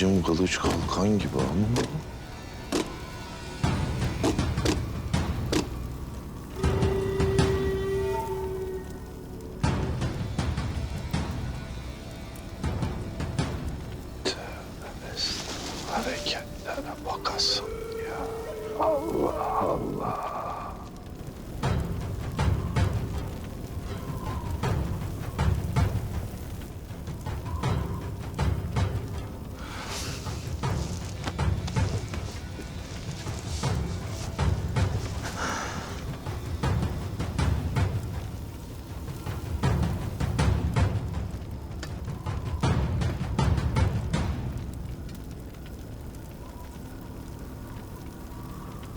Bizim kılıç kalkan gibi ama. Hareketlere bakasın ya. Allah Allah.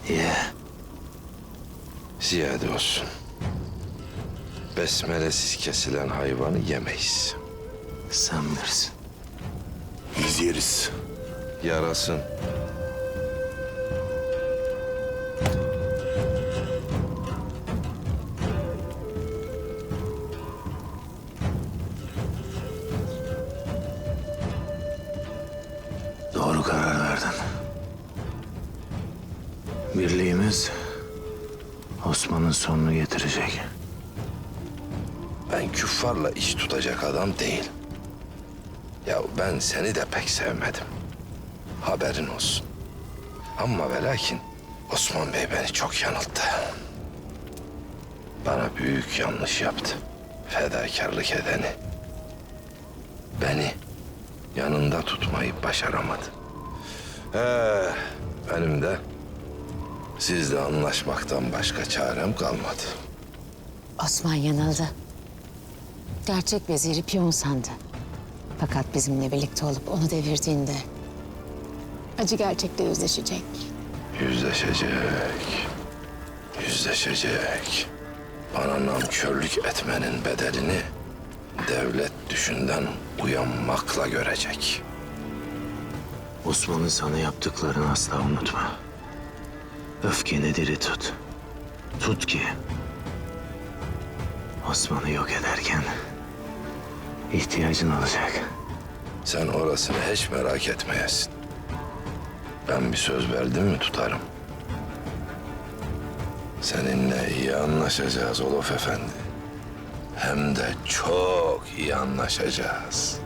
Ye. Ziyade olsun. Besmelesiz kesilen hayvanı yemeyiz. Sen bilirsin. Biz yeriz. Yarasın. Doğru karar verdin. Birliğimiz Osman'ın sonunu getirecek. Ben küffarla iş tutacak adam değil. Ya ben seni de pek sevmedim. Haberin olsun. Ama ve lakin Osman Bey beni çok yanılttı. Bana büyük yanlış yaptı. Fedakarlık edeni. Beni yanında tutmayı başaramadı. Ee, benim de sizle anlaşmaktan başka çarem kalmadı. Osman yanıldı. Gerçek veziri piyon sandı. Fakat bizimle birlikte olup onu devirdiğinde... ...acı gerçekle yüzleşecek. Yüzleşecek. Yüzleşecek. Bana namkörlük etmenin bedelini devlet düşünden uyanmakla görecek. Osman'ın sana yaptıklarını asla unutma. Öfkeni diri tut. Tut ki Osman'ı yok ederken ihtiyacın olacak. Sen orasını hiç merak etmeyesin. Ben bir söz verdim mi tutarım. Seninle iyi anlaşacağız Olof Efendi. Hem de çok iyi anlaşacağız.